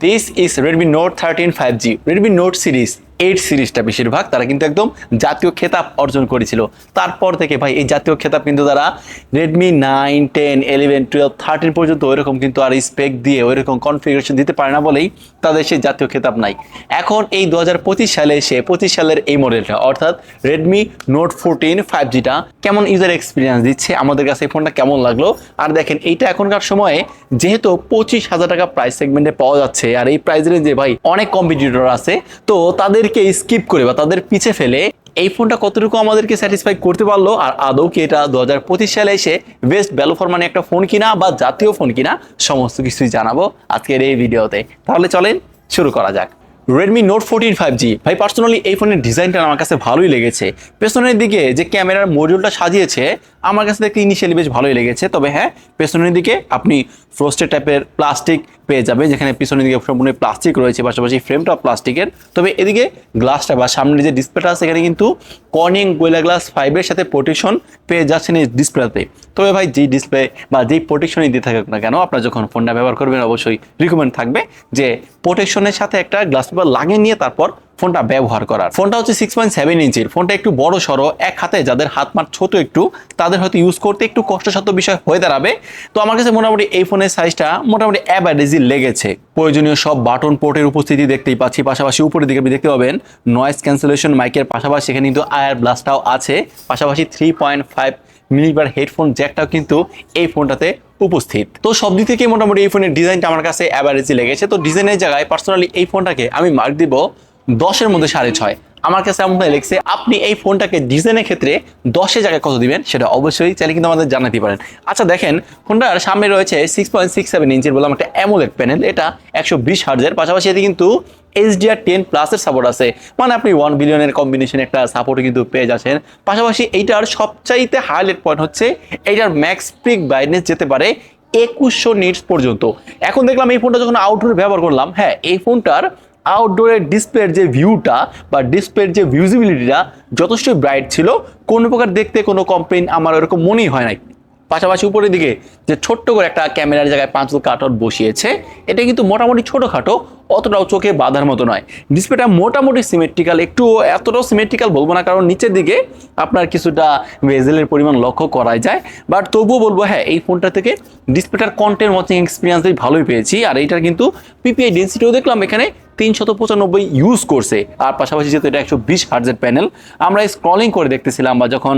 This is Redmi Note 13 5G, Redmi Note series. Eight সিরিজটা বেশিরভাগ, তারা কিন্তু একদম জাতীয় খেতাব অর্জন করেছিল। তারপর থেকে ভাই, এই জাতীয় খেতাব কিন্তু তারা Redmi nine ten eleven twelve thirteen পর্যন্ত ওইরকম কিন্তু আর স্পেক দিয়ে ওইরকম কনফিগারেশন দিতে পারে না বলেই তাদের সেই জাতীয় খেতাব নাই। এখন এই দু হাজার পঁচিশ সালে এসে পঁচিশ সালের এই মডেলটা অর্থাৎ রেডমি নোট ফোরটিন ফাইভ জিটা কেমন ইউজার এক্সপিরিয়েন্স দিচ্ছে, আমাদের কাছে এই ফোনটা কেমন লাগল? আর দেখেন, এইটা এখনকার সময়ে যেহেতু পঁচিশ হাজার টাকা প্রাইস সেগমেন্টে পাওয়া যাচ্ছে, আর এই প্রাইস রেঞ্জে ভাই অনেক কম্পিটিটর আছে, তো তাদেরকে স্কিপ করে বা তাদের পিছে ফেলে এই ফোনটা কতটুকু আমাদেরকে স্যাটিসফাই করতে পারল আর আদৌ কি এটা দু সালে এসে বেস্ট ভ্যালু ফর মানে একটা ফোন কিনা বা জাতীয় ফোন কিনা সমস্ত কিছুই জানাব আজকের এই ভিডিওতে। তাহলে চলেন শুরু করা যাক। Redmi note fourteen five G ভাই পার্সোনালি এই ফোনের ডিজাইনটা আমার কাছে ভালোই লেগেছে। পেছনের দিকে যে ক্যামেরার মডিউলটা সাজিয়েছে আমার কাছে দেখতে ইনিশিয়ালি বেশ ভালোই লেগেছে, তবে হ্যাঁ পেছনের দিকে আপনি ফ্রস্টেড টাইপের প্লাস্টিক পেয়ে যাবে যেখানে পিছনের দিকে সম্পূর্ণ প্লাস্টিক রয়েছে, পাশাপাশি ফ্রেমটা প্লাস্টিকের তবে এদিকে গ্লাসটা বা সামনের যে ডিসপ্লেটা আছে, এখানে কিন্তু কর্নিং গোয়েলা গ্লাস ফাইভের সাথে প্রোটেকশন পেয়ে যাচ্ছেন এই ডিসপ্লেতে তবে ভাই, যেই ডিসপ্লে বা যেই প্রোটেকশনই দিয়ে থাকুক না কেন, আপনার যখন ফোনটা ব্যবহার করবেন, অবশ্যই রিকমেন্ড থাকবে যে প্রোটেকশনের সাথে একটা গ্লাস পেপার লাগিয়ে নিয়ে তারপর ফোনটা ব্যবহার করার। ফোনটা হচ্ছে সিক্স পয়েন্ট সেভেন ইঞ্চির। ফোনটা একটু বড় সড়ো এক হাতে যাদের হাত মার ছোট একটু, তাদের হয়তো ইউজ করতে একটু কষ্টসাধ্য বিষয় হয়ে দাঁড়াবে। তো আমার কাছে মোটামুটি এই ফোনের সাইজটা মোটামুটি অ্যাভারেজই লেগেছে। প্রয়োজনীয় সব বাটন পোর্টের উপস্থিতি দেখতেই পাচ্ছি। পাশাপাশি উপরের দিকে আপনি দেখতে পাবেন নয়েজ ক্যান্সেলেশন মাইকের পাশাপাশি এখানে কিন্তু আয়ার ব্লাস্টটাও আছে। পাশাপাশি থ্রি পয়েন্ট ফাইভ মিলিবার হেডফোন জ্যাকটাও কিন্তু এই ফোনটাতে উপস্থিত। তো সব দিক থেকে মোটামুটি এই ফোনের ডিজাইনটা আমার কাছে অ্যাভারেজই লেগেছে। তো ডিজাইনের জায়গায় পার্সোনালি এই ফোনটাকে আমি মার্ক দিব দশের মধ্যে সাড়ে ছয়। আমার কাছে এমন লেগেছে আপনি এই ফোনটাকে ডিজাইনের ক্ষেত্রে দশের জায়গায় কত দিবেন? সেটা অবশ্যই চাইলে কিন্তু আমাদের জানাতে পারেন। আচ্ছা দেখেন, ফোনটার সামনে রয়েছে সিক্স পয়েন্ট সিক্স সেভেন ইঞ্চের বললাম একটা অ্যামোলেড প্যানেল এটা একশো বিশ হার্জের পাশাপাশি এতে কিন্তু এইচডিআর টেন প্লাসের সাপোর্ট আছে। মানে আপনি ওয়ান বিলিয়নের কম্বিনেশন একটা সাপোর্ট কিন্তু পেয়ে যাচ্ছেন। পাশাপাশি এইটার সবচাইতে হাইলাইট পয়েন্ট হচ্ছে, এইটার ম্যাক্স পিক ব্রাইটনেস যেতে পারে একুশশো নিটস পর্যন্ত। এখন দেখলাম এই ফোনটা যখন আউটডোর ব্যবহার করলাম হ্যাঁ এই ফোনটার আউটডোরের ডিসপ্লের যে ভিউটা বা ডিসপ্লের যে ভিউজিবিলিটিটা যথেষ্ট ব্রাইট ছিল। কোনো প্রকার দেখতে কোনো কমপ্লেন আমার ওরকম মনেই হয় নাই। পাশাপাশি উপরের দিকে যে ছোট্ট করে একটা ক্যামেরার জায়গায় পাঁচল কাটআউট বসিয়েছে, এটা কিন্তু মোটামুটি ছোটোখাটো, অতটাও চোখে বাঁধার মতো নয়। ডিসপ্লেটা মোটামুটি সিমেট্রিক্যাল একটু এতটাও সিমেট্রিক্যাল বলব না, কারণ নিচের দিকে আপনার কিছুটা ভেজেলের পরিমাণ লক্ষ্য করা যায়। বাট তবুও বলব হ্যাঁ এই ফোনটা থেকে ডিসপ্লেটার কন্টেন্ট ওয়াচিং এক্সপিরিয়েন্স ভালোই পেয়েছি। আর এইটার কিন্তু পিপিআই ডেন্সিটিও দেখলাম, এখানে তিনশত পঁচানব্বই ইউজ করছে। আর পাশাপাশি যেহেতু এটা একশো বিশ হার্জের প্যানেল আমরা স্ক্রলিং করে দেখতেছিলাম বা যখন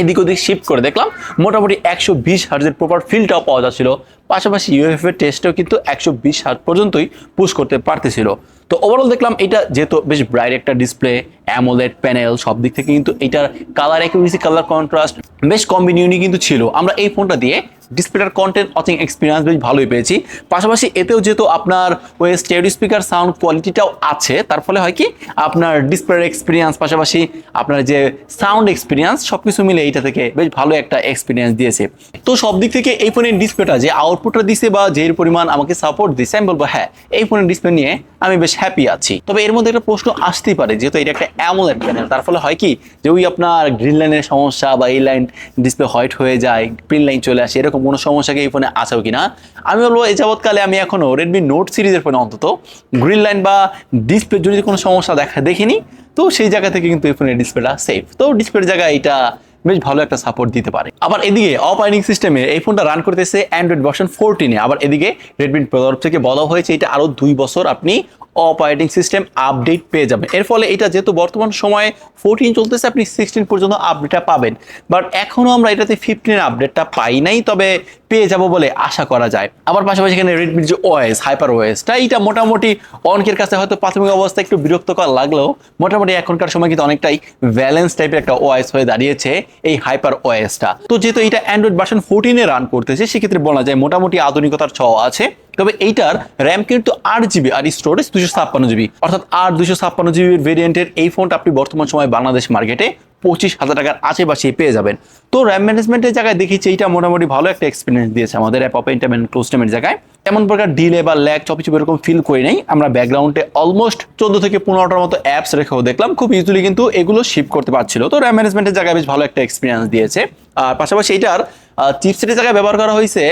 এদিক ওদিক শিফট করে দেখলাম, মোটামুটি একশো বিশ হার্জের প্রপার ফিলটাও পাওয়া যাচ্ছিল। পাশাপাশি ইউএফএ টেস্টেও কিন্তু একশো বিশ হার্জ পর্যন্তই পুশ করতে পারতেছিল। তো ওভারঅল দেখলাম এটা যেহেতু বেশ ব্রাইট একটা ডিসপ্লে অ্যামোলেড প্যানেল সব দিক থেকে কিন্তু এটার কালার অ্যাকুরেসি কালার কন্ট্রাস্ট বেশ কম্বিনিউনি কিন্তু ছিল। আমরা এই ফোনটা দিয়ে ডিসপ্লেটার কন্টেন্ট ওয়াচিং এক্সপিরিয়েন্স বেশ ভালোই পেয়েছি। পাশাপাশি এতেও যেহেতু আপনার ওই স্টেডিও স্পিকার সাউন্ড কোয়ালিটিটাও আছে, তার ফলে হয় কি, আপনার ডিসপ্লের এক্সপিরিয়েন্স পাশাপাশি আপনার যে সাউন্ড এক্সপিরিয়েন্স সব কিছু মিলে এইটা থেকে বেশ ভালো একটা এক্সপিরিয়েন্স দিয়েছে। তো সব দিক থেকে এই ফোনের ডিসপ্লেটা যে আউটপুটটা দিছে বা যে পরিমাণ আমাকে সাপোর্ট দিছে, আমি বলব হ্যাঁ এই ফোনের ডিসপ্লে নিয়ে আমি বেশ হ্যাপি আছি। তবে এর মধ্যে একটা প্রশ্ন আসতেই পারে, যেহেতু এটা একটা অ্যামোলেড প্যানেল তার ফলে হয় কি, যে ওই আপনার গ্রিন লাইনের সমস্যা বা এই লাইন ডিসপ্লে হোয়াইট হয়ে যায় গ্রিন লাইন চলে আসে, এরকম কোনো সমস্যা কি এই ফোনে আছেও কিনা? আমি বলব, এই যাবৎকালে আমি এখনও রেডমি নোট সিরিজের ফোনে অন্তত গ্রিন লাইন বা ডিসপ্লে যদি কোনো সমস্যা দেখা দেখিনি, তো সেই জায়গা থেকে কিন্তু এই ফোনের ডিসপ্লেটা সেফ তো ডিসপ্লের জায়গায় এটা বেশ ভালো একটা সাপোর্ট দিতে পারে। আবার এদিকে অপারেটিং সিস্টেমে এই ফোনটা রান করতেছে অ্যান্ড্রয়েড ভার্সন ফোরটিনে আবার এদিকে রেডমির তরফ থেকে বলা হয়েছে এটা আরও দুই বছর আপনি অপারেটিং সিস্টেম আপডেট পেয়ে যাবেন। এর ফলে এটা যেহেতু বর্তমান সময়ে ফোরটিন চলতেছে, আপনি সিক্সটিন পর্যন্ত আপডেটটা পাবেন। বাট এখনও আমরা এটাতে ফিফটিনের আপডেটটা পাই নাই, তবে পেয়ে যাব বলে আশা করা যায়। আবার পাশাপাশি এখানে রেডমির যে ওএস হাইপার ওএসটা এটা মোটামুটি অনেকের কাছে হয়তো প্রাথমিক অবস্থায় একটু বিরক্তকর লাগলেও মোটামুটি এখনকার সময় কিন্তু অনেকটাই ব্যালেন্স টাইপের একটা ওএস হয়ে দাঁড়িয়েছে এই হাইপার ওএসটা তো যেহেতু এটা অ্যান্ড্রয়েড ভার্সন ফোরটিনে রান করতেছে, সেক্ষেত্রে বলা যায় মোটামুটি আধুনিকতার ছ আছে। তবে এইটার র্যাম কিন্তু আট জিবি আর স্টোরেজ দুশো ছাপ্পান্ন জিবি। অর্থাৎ আট দুশো ছাপ্পান্ন জিবির ভেরিয়েন্টের এই ফোনটা আপনি বর্তমান সময় বাংলাদেশ মার্কেটে পঁচিশ হাজার টাকার আশেপাশে পেয়ে যাবেন। তো র্যাম ম্যানেজমেন্টের জায়গায় দেখেছি এইটা মোটামুটি ভালো একটা এক্সপিরিয়েন্স দিয়েছে আমাদের অ্যাপ ইন্টারমেন্ট ক্লোজটামের জায়গায়। তেমন প্রকার ডিলে বা ল্যাগ চপি চপি এরকম ফিল করি নাই। আমরা ব্যাকগ্রাউন্ডে অলমোস্ট চোদ্দ থেকে পনেরোটার মতো অ্যাপস রেখেও দেখলাম। খুব ইজিলি কিন্তু এগুলো শিপ করতে পারছিল। তো র্যাম ম্যানেজমেন্টের জায়গায় বেশ ভালো একটা এক্সপিরিয়েন্স দিয়েছে। আর পাশাপাশি এইটার চিপসেটের জায়গায় ব্যবহার করা হয়েছে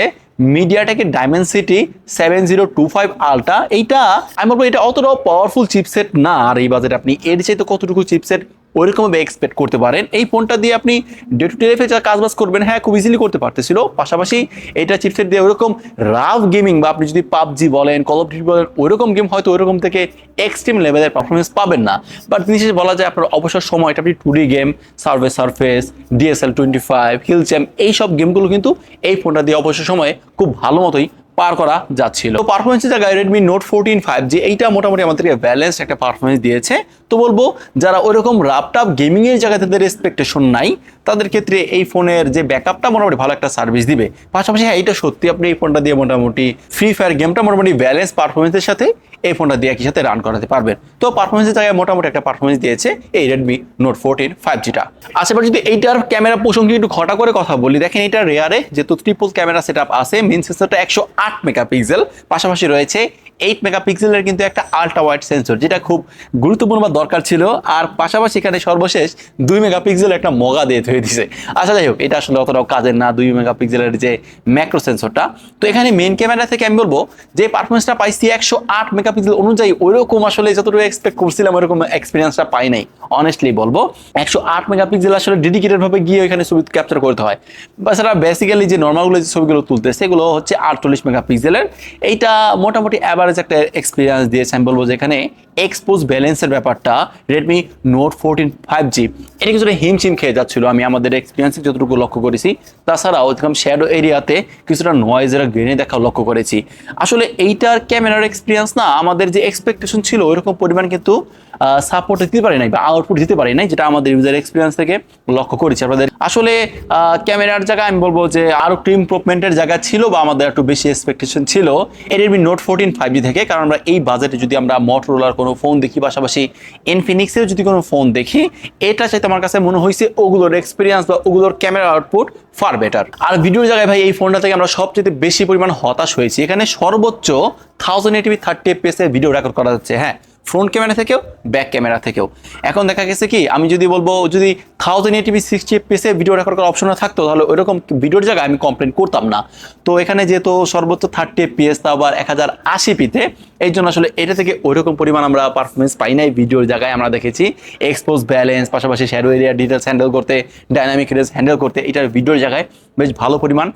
মিডিয়াটেকের dimensity seven zero two five ultra এইটা, আমি বলব এটা অতটাও পাওয়ারফুল চিপসেট না, আর এই বাজেট আপনি এর চাইতে কতটুকু চিপসেট ওইরকমভাবে এক্সপেক্ট করতে পারেন। এই ফোনটা দিয়ে আপনি ডে টু ডে লাইফে যা কাজবাজ করবেন হ্যাঁ খুব ইজিলি করতে পারতেছিল। পাশাপাশি এটা চিপসেট দিয়ে ওরকম রাফ গেমিং বা আপনি যদি পাবজি বলেন কল অফ ডিউটি বলেন ওইরকম গেম হয়তো ওইরকম থেকে এক্সট্রিম লেভেলের পারফরমেন্স পাবেন না। বাট বিশেষ বলা যায় আপনার অবসর সময়টা আপনি two D game survey surface DSL twenty five hill champ এইসব গেমগুলো কিন্তু এই ফোনটা দিয়ে অবসর সময়ে খুব ভালো মতোই পার করা যাচ্ছিল। তো পারফরমেন্সের জায়গায় Redmi note fourteen five G এইটা মোটামুটি আমাদেরকে ব্যালেন্স একটা পারফরমেন্স দিয়েছে। তো বলব, যারা ওইরকম ল্যাপটপ গেমিং এর জায়গায় তাদের এক্সপেকটেশন নাই, তাদের ক্ষেত্রে এই ফোনের যে ব্যাকআপটা মোটামুটি ভালো একটা সার্ভিস দিবে। পাশাপাশি হ্যাঁ এটা সত্যি আপনি এই ফোনটা দিয়ে মোটামুটি ফ্রি ফায়ার গেমটা মোটামুটি ব্যালেন্স পারফরমেন্সের সাথে এই ফোনটা দিয়ে একই সাথে রান করাতে পারবেন। তো পারফরমেন্সের জায়গায় মোটামুটি একটা পারফরমেন্স দিয়েছে এই রেডমি নোট ফোরটিন ফাইভ জিটা আশেপাশে যদি এইটার ক্যামেরা প্রসঙ্গে একটু ঘটা করে কথা বলি, দেখেন এটা রেয়ারে যেহেতু ট্রিপল ক্যামেরা সেট আপ আছে মেন একশো আট মেগাপিক্সেল পাশাপাশি রয়েছে এইট মেগাপিক্সেলের কিন্তু একটা আল্ট্রা ওয়াইড সেন্সর যেটা খুব গুরুত্বপূর্ণ বা দরকার ছিল। আর পাশাপাশি এখানে সর্বশেষ দুই মেগাপিক্সেল একটা মগা দিয়ে ধুয়ে দিছে। আচ্ছা যাই হোক, এটা আসলে অতটাও কাজের না, দুই মেগাপিক্সেলের যে ম্যাক্রো সেন্সরটা তো এখানে মেন ক্যামেরা থেকে আমি বলব, যে পারফরমেন্সটা পাইছি একশো আট মেগাপিক্সেল অনুযায়ী, ওইরকম আসলে যতটুকু এক্সপেক্ট করছিলাম, ওইরকম এক্সপিরিয়েন্সটা পাই নাই। অনেস্টলি বলব, একশো আট মেগাপিক্সেল আসলে ডেডিকেটেড ভাবে গিয়ে ওইখানে ছবি ক্যাপচার করতে হয়। বাছাড়া বেসিক্যালি যে নর্মালগুলো যে ছবিগুলো তুলতেছে সেগুলো হচ্ছে আটচল্লিশ মেগাপিক্সেলের। এইটা মোটামুটি অ্যাভারেজ একটা এক্সপিরিয়েন্স দিয়েছে, আমি বলব যেখানে এক্সপোজ ব্যালেন্সের ব্যাপারটা Redmi note fourteen five G এটা কিছুটা হিমশিম খেয়ে যাচ্ছিল, আমি আমাদের এক্সপিরিয়েন্সে যতটুকু লক্ষ্য করেছি। তাছাড়াও এরকম শ্যাডো এরিয়াতে কিছুটা নয়েজের গ্রেনে দেখা লক্ষ্য করেছি। আসলে এইটার ক্যামেরার এক্সপিরিয়েন্স না, আমাদের যে এক্সপেকটেশন ছিল, ওইরকম পরিমাণ কিন্তু সাপোর্ট দিতে পারি নাই বা আউটপুট দিতে পারি নাই, যেটা আমাদের ইউজার এক্সপিরিয়েন্স থেকে লক্ষ্য করেছি। আপনাদের আসলে ক্যামেরার জায়গায় আমি বলব যে আরও একটু ইমপ্রুভমেন্টের জায়গা ছিল বা আমাদের একটু বেশি এক্সপেকটেশন ছিল। এই রেডমি নোট ফোরটিন ফাইভ থেকে, কারণ আমরা এই বাজেটে যদি আমরা মটোরোলার কোনো ফোন দেখি, পাশাপাশি ইনফিনিক্সের যদি কোনো ফোন দেখি এটা চাইতে আমার কাছে মনে হয়েছে ওগুলোর এক্সপিরিয়েন্স বা ওগুলোর ক্যামেরা আউটপুট ফার বেটার আর ভিডিওর জায়গায় ভাই, এই ফোনটা থেকে আমরা সবচেয়ে বেশি পরিমাণ হতাশ হয়েছি। এখানে সর্বোচ্চ thousand eighty p thirty F এর ভিডিও রেকর্ড করা যাচ্ছে হ্যাঁ। ফ্রন্ট ক্যামেরা থেকেও ব্যাক ক্যামেরা থেকেও। এখন দেখা গেছে কি, আমি যদি বলব, যদি থাউজেন্ড এইটিভি সিক্সটি এফপিএসে ভিডিও রেকর্ড করার অপশন থাকতো, তাহলে ওইরকম ভিডিওর জায়গায় আমি কমপ্লেন করতাম না। তো এখানে যেহেতু সর্বোচ্চ থার্টি এফপিএস তা আবার এক হাজার আশি পিতে এই জন্য আসলে এটা থেকে ওইরকম পরিমাণ আমরা পারফরমেন্স পাই নাই ভিডিওর জায়গায় আমরা দেখেছি। এক্সপোজ ব্যালেন্স পাশাপাশি শ্যাডো এরিয়া ডিটেলস হ্যান্ডেল করতে ডাইনামিক রেস হ্যান্ডেল করতে, এটার ভিডিওর জায়গায় বেশ ভালো পরিমাণ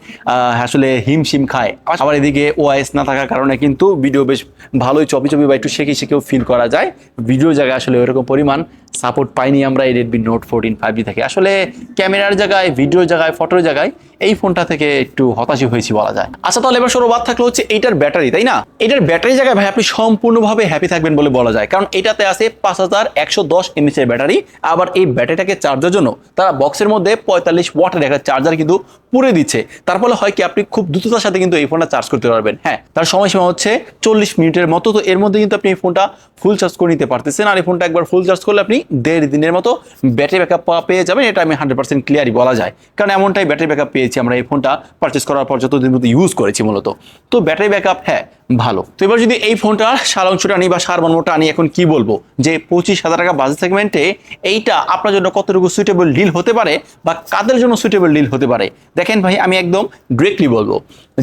আসলে হিমশিম খায়। আবার এদিকে ওআইএস না থাকার কারণে কিন্তু ভিডিও বেশ ভালোই চপি চপি বা একটু শেখে শেখেও ফিল করা যায়। ভিডিও জায়গায় আসলে ওইরকম পরিমাণ সাপোর্ট পাইনি আমরা এই রেডমি নোট ফোরটিন ফাইভ থেকে। আসলে ক্যামেরার জায়গায় ভিডিওর জায়গায় ফটোর জায়গায় এই ফোনটা থেকে একটু হতাশই হয়েছি বলা যায়। আচ্ছা তাহলে এবার সরো বাদ থাকল হচ্ছে এইটার ব্যাটারি, তাই না? এটার ব্যাটারি জায়গায় ভাই আপনি সম্পূর্ণভাবে হ্যাপি থাকবেন বলে বলা যায়। কারণ এটাতে আছে পাঁচ হাজার একশো দশ এমএচের ব্যাটারি। আবার এই ব্যাটারিটাকে চার্জার জন্য তারা বক্সের মধ্যে পঁয়তাল্লিশ ওয়াটের একটা চার্জার কিন্তু পুরে দিচ্ছে। তার ফলে হয় কি, আপনি খুব দ্রুততার সাথে কিন্তু এই ফোনটা চার্জ করতে পারবেন। হ্যাঁ তার সময়সীমা হচ্ছে চল্লিশ মিনিটের মতো। তো এর মধ্যে কিন্তু আপনি এই ফোনটা ফুল চার্জ করে নিতে পারতেছেন। আর এই ফোনটা একবার ফুল চার্জ করলে আপনি দেড় দিনের মতো ব্যাটারি ব্যাকআপ পেয়ে যাবেন। এটা আমি হান্ড্রেড পার্সেন্ট ক্লিয়ারই বলা যায়। কারণ এমনটাই ব্যাটারি ব্যাকআপ পেয়েছি আমরা এই ফোনটা পারচেস করার পর যতদিন মতো ইউজ করেছি মূলত। তো ব্যাটারি ব্যাকআপ হ্যাঁ ভালো। তো এবার যদি এই ফোনটা সারাংশটা আনি বা সার সারমর্মটা আনি, এখন কি বলব? যে পঁচিশ হাজার টাকা বাজেট সেগমেন্টে এইটা আপনার জন্য কতটুকু সুইটেবল ডিল হতে পারে বা কাদের জন্য সুইটেবল ডিল হতে পারে? দেখেন ভাই, আমি একদম ডিরেক্টলি বলব,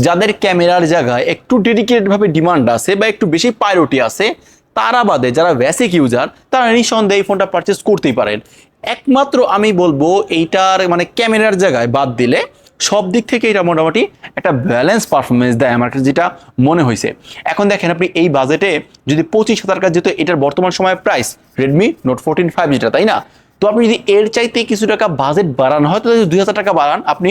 যাদের ক্যামেরার জায়গায় একটু ডেডিকেটেড ভাবে ডিমান্ড আছে বা একটু বেশি প্রায়োরিটি আছে, তারা বাদে যারা বেসিক ইউজার তারা নিঃসন্দেহে এই ফোনটা পারচেস করতেই পারেন। একমাত্র আমি বলব এইটার মানে ক্যামেরার জায়গায় বাদ দিলে সব দিক থেকে এটা মোটামুটি একটা ব্যালেন্স পারফরমেন্স দেয় আমার কাছে, যেটা মনে হয়েছে। এখন দেখেন আপনি এই বাজেটে যদি পঁচিশ হাজার টাকা যেহেতু এটার বর্তমান সময় price Redmi note fourteen five যেটা তাই না? তো আপনি যদি এর চাইতে কিছু টাকা বাজেট বাড়ান, হয়তো যদি দুই হাজার টাকা বাড়ান, আপনি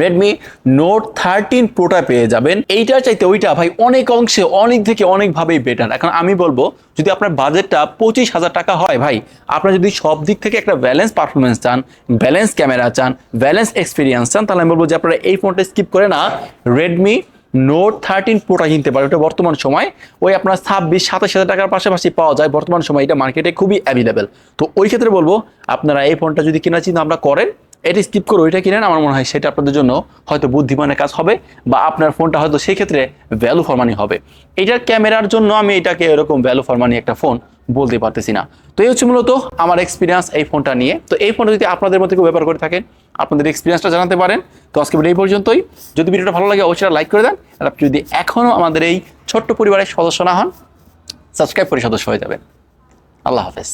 রেডমি নোট থার্টিন প্রোটা পেয়ে যাবেন। এইটার চাইতে ওইটা ভাই অনেক অংশে অনেক থেকে অনেকভাবেই বেটার এখন আমি বলব, যদি আপনার বাজেটটা পঁচিশ হাজার টাকা হয় ভাই আপনার যদি সব দিক থেকে একটা ব্যালেন্স পারফরমেন্স চান ব্যালেন্স ক্যামেরা চান ব্যালেন্স এক্সপিরিয়েন্স চান, তাহলে আমি বলব যে আপনারা এই ফোনটা স্কিপ করে না। রেডমি নোট থার্টিন প্রোটা কিনতে পারে ওটা বর্তমান সময় ওই আপনার ছাব্বিশ, সাতাশ হাজার টাকার পাশাপাশি পাওয়া যায়। বর্তমান সময় এটা মার্কেটে খুবই অ্যাভেলেবেল তো ওই ক্ষেত্রে বলব, আপনারা এই ফোনটা যদি কেনার চিন্তা আমরা করেন এটা স্কিপ করে ওইটা কিনেন আমার মনে হয় সেটা আপনাদের জন্য হয়তো বুদ্ধিমানের কাজ হবে বা আপনার ফোনটা হয়তো সেই ক্ষেত্রে ভ্যালু ফর মানি হবে। এটার ক্যামেরার জন্য আমি এটাকে এরকম ভ্যালু ফর মানি একটা ফোন বলতে পারতেছি না। তো এই হচ্ছে মূলত আমার এক্সপিরিয়েন্স এই ফোনটা নিয়ে। তো এই ফোনটা যদি আপনাদের মধ্যে কেউ ব্যবহার করে থাকেন, আপনাদের এক্সপিরিয়েন্সটা জানাতে পারেন। তো আজকে ভিডিও এই পর্যন্তই। যদি ভিডিওটা ভালো লাগে, অবশ্যই লাইক করে দেন। আর আপনি যদি এখনও আমাদের এই ছোট্ট পরিবারের সদস্য না হন সাবস্ক্রাইব করে সদস্য হয়ে যাবেন। আল্লাহ হাফেজ।